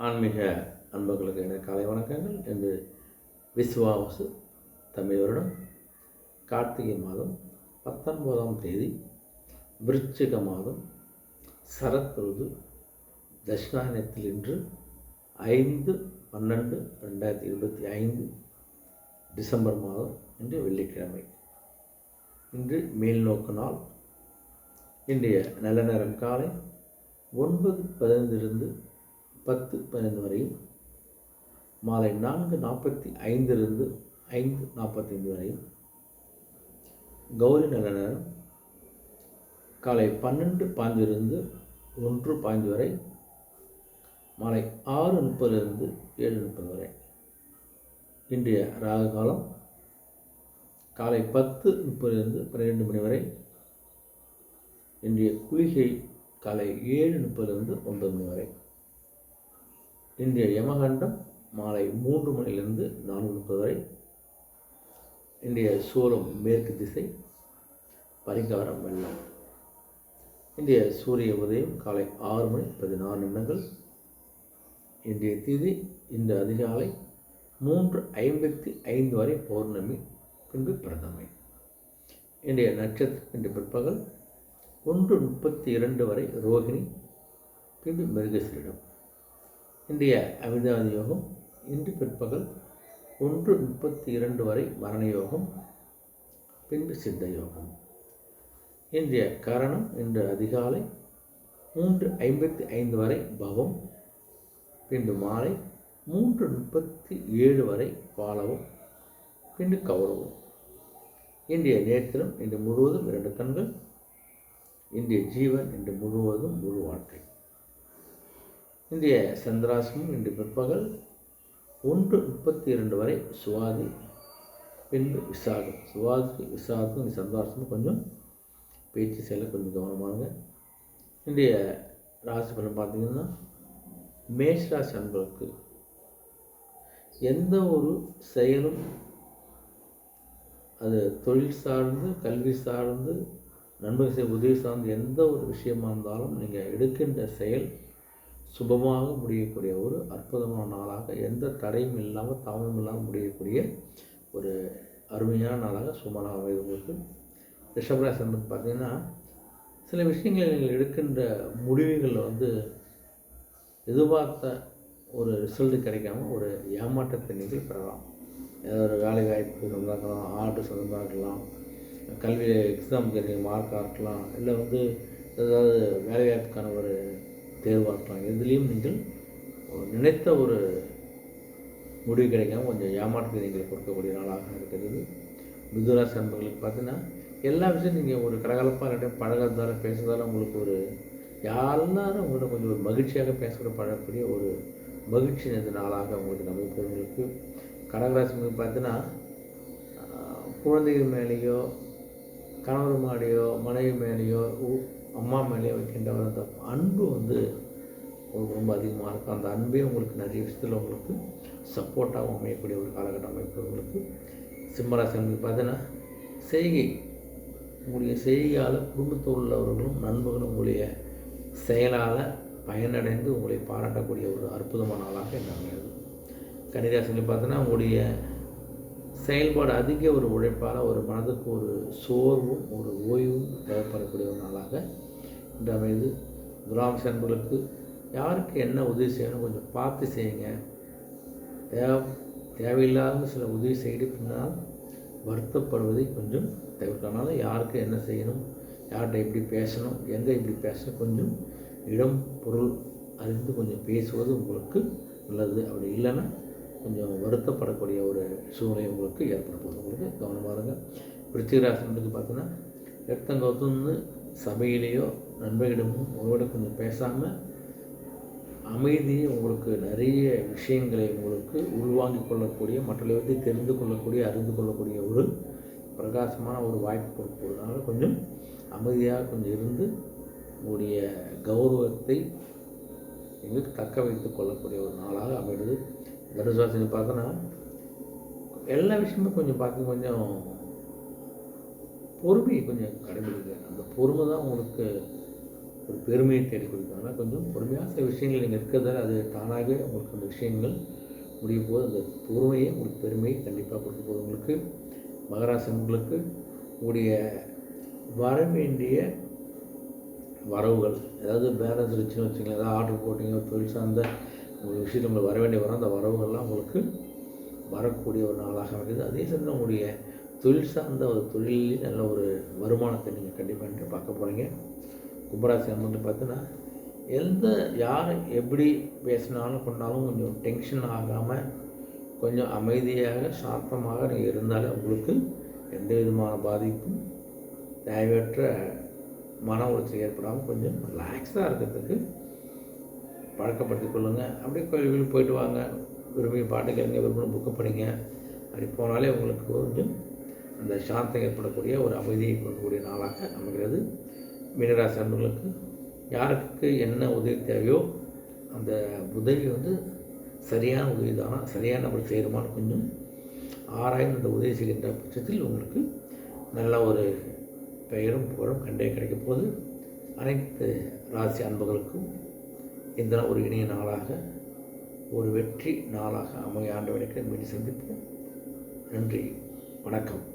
ஆன்மீக அன்பர்களுக்கு என காலை வணக்கங்கள். என்று விஸ்வாவசு தமிழ் வருடம் கார்த்திகை மாதம் பத்தொன்பதாம் தேதி விருச்சிக மாதம் சரத் ருது தட்சிணாயனத்தில் இன்று ஐந்து பன்னெண்டு ரெண்டாயிரத்தி இருபத்தி ஐந்து டிசம்பர் மாதம் இன்று வெள்ளிக்கிழமை. இன்று மேல்நோக்கு நாள். இன்றைய நல்ல நேரம் காலை ஒன்பது பதினைந்திலிருந்து பத்து பதினைந்து வரையும் மாலை நான்கு நாற்பத்தி ஐந்திலிருந்து ஐந்து நாற்பத்தைந்து வரையும் கௌரி நல்ல நேரம் காலை பன்னெண்டு பாஞ்சிலிருந்து ஒன்று பாஞ்சு வரை மாலை ஆறு முப்பதிலிருந்து ஏழு முப்பது வரை. இன்றைய ராகு காலம் காலை பத்து முப்பதிலிருந்து பன்னிரெண்டு மணி வரை. இன்றைய குளிகை காலை ஏழு முப்பதிலிருந்து ஒன்பது மணி வரை. இன்றைய யமகண்டம் மாலை மூன்று மணிலிருந்து நான்கு முப்பது வரை. இன்றைய சூலம் மேற்கு திசை பரிகாரம் வெள்ளம். இன்றைய சூரிய உதயம் காலை ஆறு மணி பதினாறு நிமிடங்கள். இன்றைய திதி இந்த அதிகாலை மூன்று ஐம்பத்தி ஐந்து வரை பௌர்ணமி பின்பு பிரதமை. இன்றைய நட்சத்திரம் இன்று பிற்பகல் ஒன்று முப்பத்தி இரண்டு வரை ரோகிணி பின்பு மிருகசீரிடம். இன்றைய அமிதாதி யோகம் இன்று பிற்பகல் ஒன்று முப்பத்தி இரண்டு வரை மரண யோகம் பின்பு சித்த யோகம். இன்றைய கரணம் இன்று அதிகாலை மூன்று ஐம்பத்தி ஐந்து வரை பவம் பின்பு மாலை மூன்று முப்பத்தி ஏழு வரை பாலவும் பின்பு கௌரவம். இன்றைய நேத்திரம் இன்று முழுவதும் இரண்டு கண்கள் இன்றைய ஜீவன் இன்று முழுவதும் முழு வாழ்க்கை. இன்றைய சந்திராசிரமம் இன்று பிற்பகல் ஒன்று முப்பத்தி இரண்டு வரை சுவாதி பின்பு விசாகம். சுவாதி விசாகம் இந்த சந்திராசமும் கொஞ்சம் பேச்சு செயல கொஞ்சம் கவனமாக இன்றைய ராசி பலன் பார்த்தீங்கன்னா மேஷராசி அன்பர்களுக்கு எந்த ஒரு செயலும் அது தொழில் சார்ந்து கல்வி சார்ந்து நண்பர்கள் உதவி சார்ந்து எந்த ஒரு விஷயமா இருந்தாலும் நீங்கள் எடுக்கின்ற செயல் சுபமாக முடியக்கூடிய ஒரு அற்புதமான நாளாக எந்த தடையும் இல்லாமல் தாமதம் இல்லாமல் முடியக்கூடிய ஒரு அருமையான நாளாக சுமனாக அமைது போது ரிஷபராசி என்பது பார்த்தீங்கன்னா சில விஷயங்களில் நீங்கள் எடுக்கின்ற முடிவுகளில் வந்து எதிர்பார்த்த ஒரு ரிசல்ட் கிடைக்காம ஒரு ஏமாற்றத்தை நீங்கள் பெறலாம். ஏதாவது ஒரு வேலை வாய்ப்பு சொந்தமாக்கலாம் ஆர்டர் சொந்தமாக இருக்கலாம் கல்வி எக்ஸாம் தெரிஞ்ச மார்க்காக இருக்கலாம் இல்லை வந்து ஏதாவது வேலைவாய்ப்புக்கான ஒரு தேர்வாக்கலாம் இதுலேயும் நீங்கள் நினைத்த ஒரு முடிவு கிடைக்காம கொஞ்சம் ஏமாற்றத்தை நீங்கள் கொடுக்கக்கூடிய நாளாக இருக்கிறது. மிதுராசி அன்பர்களுக்கு பார்த்தீங்கன்னா எல்லா விஷயம் நீங்கள் ஒரு கலகலப்பாக இருக்கட்டும் பழகிறதால பேசுறதால உங்களுக்கு ஒரு எல்லாரும் உங்கள்கிட்ட கொஞ்சம் ஒரு மகிழ்ச்சியாக பேசுகிற பழகக்கூடிய ஒரு மகிழ்ச்சி நிறைந்த நாளாக உங்களுக்கு அமைப்பவர்களுக்கு கடகராசி பார்த்தீங்கன்னா குழந்தைகள் மேலேயோ கணவர் மேலேயோ மனைவி மேலேயோ அம்மா மேலேயோ வைக்கின்ற அந்த அன்பு வந்து உங்களுக்கு ரொம்ப அதிகமாக இருக்கும். அந்த அன்பே உங்களுக்கு நிறைய விஷயத்தில் உங்களுக்கு சப்போர்ட்டாகவும் அமையக்கூடிய ஒரு காலகட்டம் அமைப்பு உங்களுக்கு. அமைப்பு பார்த்தீங்கன்னா செய்கை உங்களுடைய செய்கையால் குடும்பத்தில் உள்ளவர்களும் நண்பர்களும் உங்களுடைய செயலால் பயனடைந்து உங்களை பாராட்டக்கூடிய ஒரு அற்புதமான நாளாக என்ன அமையாது கன்னிராசியில் பார்த்தோன்னா உங்களுடைய செயல்பாடு அதிக ஒரு உழைப்பால் ஒரு மனதுக்கு ஒரு சோர்வும் ஒரு ஓய்வும் தேவைப்படக்கூடிய ஒரு நாளாக இன்று அமைது துலாம் அன்பர்களுக்கு யாருக்கு என்ன உதவி செய்யணும் கொஞ்சம் பார்த்து செய்யுங்க. தேவை தேவையில்லாத சில உதவி செய்து பின்னால் வருத்தப்படுவதை கொஞ்சம் தவிர்க்கனால யாருக்கு என்ன செய்யணும் யார்கிட்ட எப்படி பேசணும் எங்கே இப்படி பேசணும் கொஞ்சம் இடம் பொருள் அறிந்து கொஞ்சம் பேசுவது உங்களுக்கு நல்லது. அப்படி இல்லைன்னா கொஞ்சம் வருத்தப்படக்கூடிய ஒரு சூழ்நிலை உங்களுக்கு ஏற்பட போகுது. உங்களுக்கு கவனமாக இருங்க. விருச்சிகராசனுக்கு பார்த்தீங்கன்னா ரத்தங்கவுத்துன்னு சபையிலேயோ நண்பர்களிடமோ உங்களோட கொஞ்சம் பேசாமல் அமைதியை உங்களுக்கு நிறைய விஷயங்களை உங்களுக்கு உள்வாங்கிக் கொள்ளக்கூடிய மற்றவர்களை பற்றி தெரிந்து கொள்ளக்கூடிய அறிந்து கொள்ளக்கூடிய ஒரு பிரகாசமான ஒரு வாய்ப்பு கொடுப்பதனால கொஞ்சம் அமைதியாக கொஞ்சம் இருந்து உங்களுடைய கௌரவத்தை எங்களுக்கு தக்க வைத்து கொள்ளக்கூடிய ஒரு நாளாக அமைடுது தனுசுவாசினி பார்த்தோன்னா எல்லா விஷயமும் கொஞ்சம் பார்த்து கொஞ்சம் பொறுமையை கொஞ்சம் கடைபிடிக்க அந்த பொறுமை தான் உங்களுக்கு ஒரு பெருமையை தேடி ஆனால் கொஞ்சம் பொறுமையாக சில விஷயங்கள் நீங்கள் இருக்கிறதால அது தானாகவே உங்களுக்கு அந்த விஷயங்கள் முடியும் போது அந்த பொறுமையை உங்களுக்கு பெருமையை கண்டிப்பாக கொடுக்க போது உங்களுக்கு. மகராசன்களுக்கு உங்களுடைய வர வேண்டிய வரவுகள் ஏதாவது பேலன்ஸ் இருந்துச்சுன்னு வச்சுங்களேன் ஏதாவது ஆர்டர் போட்டிங்க தொழில் சார்ந்த உங்களுக்கு விஷயத்தில் வர வேண்டிய வரும். அந்த வரவுகள்லாம் உங்களுக்கு வரக்கூடிய ஒரு நாளாக இருக்குது அதே சமயம் உங்களுடைய தொழில் சார்ந்த ஒரு தொழிலில் நல்ல ஒரு வருமானத்தை நீங்கள் கண்டிப்பாக பார்க்க போகிறீங்க கும்பராசி அம்மன் பார்த்தீங்கன்னா எந்த யார் எப்படி பேசினாலும் கொண்டாலும் கொஞ்சம் டென்ஷன் ஆகாமல் கொஞ்சம் அமைதியாக சாந்தமாக நீங்கள் இருந்தாலே உங்களுக்கு எந்த விதமான பாதிப்பும் தேவையற்ற மன உளைச்சல் ஏற்படாமல் கொஞ்சம் ரிலாக்ஸாக இருக்கிறதுக்கு பழக்கப்படுத்திக் கொள்ளுங்கள் அப்படியே கோயில்களுக்கு போயிட்டு வாங்க. விரும்பி பாட்டு கேளுங்க விரும்பணும் புக்கு படிங்க. அப்படி போனாலே உங்களுக்கு கொஞ்சம் அந்த சாந்தம் ஏற்படக்கூடிய ஒரு அமைதியை கொடுக்கக்கூடிய நாளாக அமைகிறது. மீனராசி அன்பர்களுக்கு யாருக்கு என்ன உதவி தேவையோ அந்த உதவி வந்து சரியான உதவி தானா சரியான நபர் செய்கிறோமான்னு கொஞ்சம் ஆராய்ந்து அந்த உதவி செய்கின்ற பட்சத்தில் உங்களுக்கு நல்ல ஒரு பெயரும் புகழும் கண்டே கிடைக்க போது அனைத்து ராசி அன்பர்களுக்கும் இந்த ஒரு இனிய நாளாக ஒரு வெற்றி நாளாக அமைய ஆண்டு வரைக்கும் மீண்டும் சந்திப்போம் நன்றி. வணக்கம்.